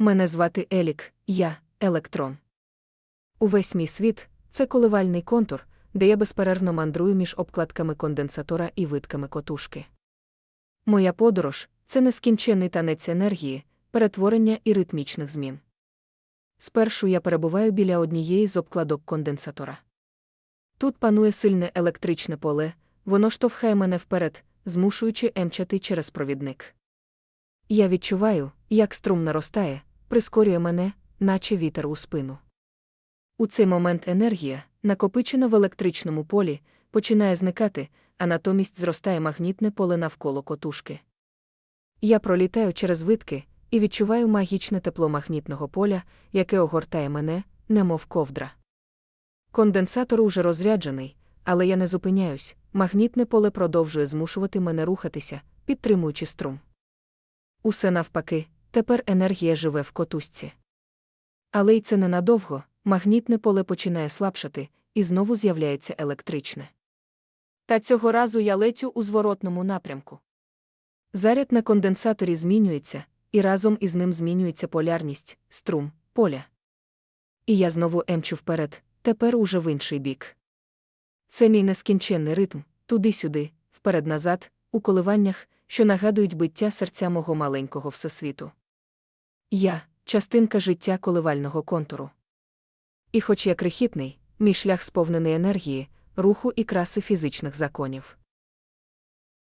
Мене звати Елік, я електрон. Увесь мій світ це коливальний контур, де я безперервно мандрую між обкладками конденсатора і витками котушки. Моя подорож це нескінченний танець енергії, перетворення і ритмічних змін. Спершу я перебуваю біля однієї з обкладок конденсатора. Тут панує сильне електричне поле, воно штовхає мене вперед, змушуючи емчати через провідник. Я відчуваю, як струм наростає, прискорює мене, наче вітер у спину. У цей момент енергія, накопичена в електричному полі, починає зникати, а натомість зростає магнітне поле навколо котушки. Я пролітаю через витки і відчуваю магічне тепло магнітного поля, яке огортає мене, немов ковдра. Конденсатор уже розряджений, але я не зупиняюсь, магнітне поле продовжує змушувати мене рухатися, підтримуючи струм. Усе навпаки, тепер енергія живе в котузці. Але й це ненадовго, магнітне поле починає слабшати, і знову з'являється електричне. Та цього разу я летю у зворотному напрямку. Заряд на конденсаторі змінюється, і разом із ним змінюється полярність, струм, поля. І я знову емчу вперед, тепер уже в інший бік. Це мій нескінченний ритм, туди-сюди, вперед-назад, у коливаннях, що нагадують биття серця мого маленького всесвіту. Я частинка життя коливального контуру. І хоч я крихітний, мій шлях сповнений енергії, руху і краси фізичних законів.